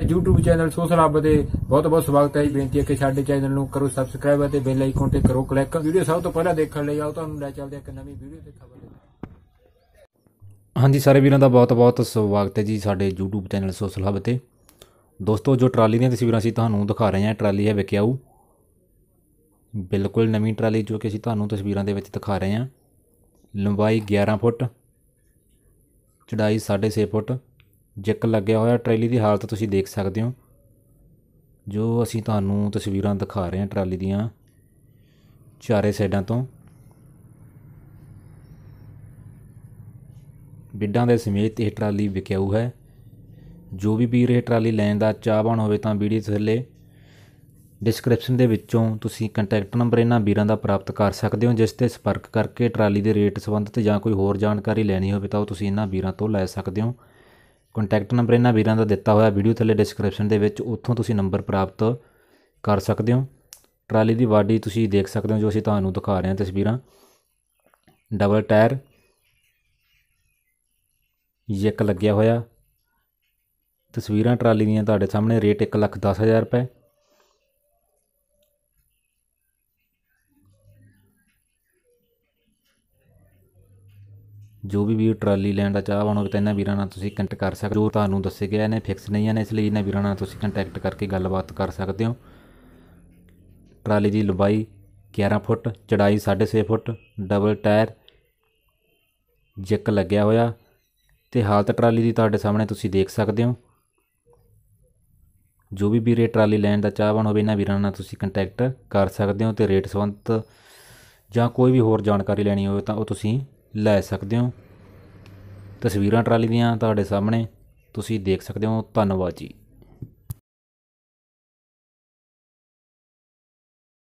YouTube channel social ਹੱਬ ਦੇ ਬਹੁਤ ਬਹੁਤ ਸਵਾਗਤ ਹੈ ਜੀ। ਬੇਨਤੀ ਹੈ ਕਿ ਸਾਡੇ ਚੈਨਲ ਨੂੰ ਕਰੋ ਸਬਸਕ੍ਰਾਈਬ ਅਤੇ ਬੈਲ ਆਈਕਨ ਤੇ ਕਰੋ ਕਲਿੱਕ ਵੀਡੀਓ ਸਭ ਤੋਂ ਪਹਿਲਾਂ ਦੇਖਣ ਲਈ ਆਓ, ਤੁਹਾਨੂੰ ਲੈ ਚੱਲਦੇ ਹਾਂ ਇੱਕ ਨਵੀਂ ਵੀਡੀਓ ਤੇ ਖਬਰ ਹਾਂਜੀ, ਸਾਰੇ ਵੀਰਾਂ ਦਾ ਬਹੁਤ-ਬਹੁਤ ਸਵਾਗਤ ਹੈ ਜੀ ਸਾਡੇ YouTube ਚੈਨਲ ਸੋਸ਼ਲ ਹੱਬ ਤੇ। ਦੋਸਤੋ, ਜੋ ਟਰਾਲੀ ਦੀਆਂ ਤਸਵੀਰਾਂ ਅਸੀਂ ਤੁਹਾਨੂੰ ਦਿਖਾ ਰਹੇ ਹਾਂ ਟਰਾਲੀ ਹੈ ਵਿਕਿਆਊ ਬਿਲਕੁਲ ਨਵੀਂ ਟਰਾਲੀ ਜੋ ਕਿ ਅਸੀਂ ਤੁਹਾਨੂੰ ਤਸਵੀਰਾਂ ਦੇ ਵਿੱਚ ਦਿਖਾ ਰਹੇ ਹਾਂ। ਲੰਬਾਈ 11 ਫੁੱਟ, ਚੜਾਈ 6.5 ਫੁੱਟ ਜਿੱਕ ਲੱਗਿਆ ਹੋਇਆ ਟਰਾਲੀ ਦੀ ਹਾਲਤ ਤੁਸੀਂ ਦੇਖ ਸਕਦੇ ਹੋ। ਜੋ ਅਸੀਂ ਤੁਹਾਨੂੰ ਤਸਵੀਰਾਂ ਦਿਖਾ ਰਹੇ ਹਾਂ ਟਰਾਲੀ ਦੀਆਂ ਚਾਰੇ ਸਾਈਡਾਂ ਤੋਂ। ਬਿੱਡਾਂ ਦੇ ਸਮੇਤ ਇਹ ਟਰਾਲੀ ਵਿਕਿਆਊ ਹੈ। ਜੋ ਵੀ ਵੀਰ ਇਹ ਟਰਾਲੀ ਲੈਣ ਦਾ ਚਾਹਵਾਨ ਹੋਵੇ ਤਾਂ ਵੀਡੀਓ ਥੱਲੇ ਡਿਸਕ੍ਰਿਪਸ਼ਨ ਦੇ ਵਿੱਚੋਂ ਤੁਸੀਂ ਕੰਟੈਕਟ ਨੰਬਰ ਇਹਨਾਂ ਵੀਰਾਂ ਦਾ ਪ੍ਰਾਪਤ ਕਰ ਸਕਦੇ ਹੋ, ਜਿਸ ਤੇ ਸੰਪਰਕ ਕਰਕੇ ਟਰਾਲੀ ਦੇ ਰੇਟ ਸੰਬੰਧਿਤ ਜਾਂ ਕੋਈ ਹੋਰ ਜਾਣਕਾਰੀ ਲੈਣੀ ਹੋਵੇ ਤਾਂ ਉਹ ਤੁਸੀਂ ਇਹਨਾਂ ਵੀਰਾਂ ਤੋਂ ਲੈ ਸਕਦੇ ਹੋ। ਕੰਟੈਕਟ ਨੰਬਰ ਇਹਨਾਂ ਵੀਰਾਂ ਦਾ ਦਿੱਤਾ ਹੋਇਆ ਵੀਡੀਓ ਥੱਲੇ ਡਿਸਕ੍ਰਿਪਸ਼ਨ ਦੇ ਵਿੱਚ, ਉੱਥੋਂ ਤੁਸੀਂ ਨੰਬਰ ਪ੍ਰਾਪਤ ਕਰ ਸਕਦੇ ਹੋ। ਟਰਾਲੀ ਦੀ ਬਾਡੀ ਤੁਸੀਂ ਦੇਖ ਸਕਦੇ ਹੋ ਜੋ ਅਸੀਂ ਤੁਹਾਨੂੰ ਦਿਖਾ ਰਹੇ ਹਾਂ ਤਸਵੀਰਾਂ। ਡਬਲ ਟਾਇਰ ਜਿੱਕ ਲੱਗਿਆ ਹੋਇਆ। ਤਸਵੀਰਾਂ ਟਰਾਲੀ ਦੀਆਂ ਤੁਹਾਡੇ ਸਾਹਮਣੇ ਰੇਟ 1 ਲੱਖ 10 ਹਜ਼ਾਰ ਰੁਪਏ। ਜੋ ਵੀ ਵੀਰ ਟਰਾਲੀ ਲੈਣ ਦਾ ਚਾਹਵਾਨ ਹੋਵੇ ਤਾਂ ਇਹਨਾਂ ਵੀਰਾਂ ਨਾਲ ਤੁਸੀਂ ਕੰਟੈਕਟ ਕਰ ਸਕਦੇ ਹੋ। ਜੋ ਤੁਹਾਨੂੰ ਦੱਸੇ ਗਏ ਨੇ ਫਿਕਸ ਨਹੀਂ ਹਨ ਇਸ ਲਈ ਇਹਨਾਂ ਵੀਰਾਂ ਨਾਲ ਤੁਸੀਂ ਕੰਟੈਕਟ ਕਰਕੇ ਗੱਲਬਾਤ ਕਰ ਸਕਦੇ ਹੋ। ਟਰਾਲੀ ਦੀ ਲੰਬਾਈ 11 ਫੁੱਟ, ਚੜਾਈ 6.5 ਫੁੱਟ ਡਬਲ ਟਾਇਰ ਜਿੱਕ ਲੱਗਿਆ ਹੋਇਆ ਤੇ ਹਾਲਤ ਟਰਾਲੀ ਦੀ ਤੁਹਾਡੇ ਸਾਹਮਣੇ ਤੁਸੀਂ ਦੇਖ ਸਕਦੇ ਹੋ। ਜੋ ਵੀ ਵੀਰੇ ਟਰਾਲੀ ਲੈਣ ਦਾ ਚਾਹਵਾਨ ਹੋਵੇ, ਇਹਨਾਂ ਵੀਰਾਂ ਨਾਲ ਤੁਸੀਂ ਕੰਟੈਕਟ ਕਰ ਸਕਦੇ ਹੋ ਤੇ ਰੇਟ ਸੰਬੰਧ ਜਾਂ ਕੋਈ ਵੀ ਹੋਰ ਜਾਣਕਾਰੀ ਲੈਣੀ ਹੋਵੇ ਤਾਂ ਉਹ ਤੁਸੀਂ ਲੈ ਸਕਦੇ ਹੋ। ਤਸਵੀਰਾਂ ਟਰਾਲੀ ਦੀਆਂ ਤੁਹਾਡੇ ਸਾਹਮਣੇ। ਤੁਸੀਂ ਦੇਖ ਸਕਦੇ ਹੋ। ਧੰਨਵਾਦ ਜੀ।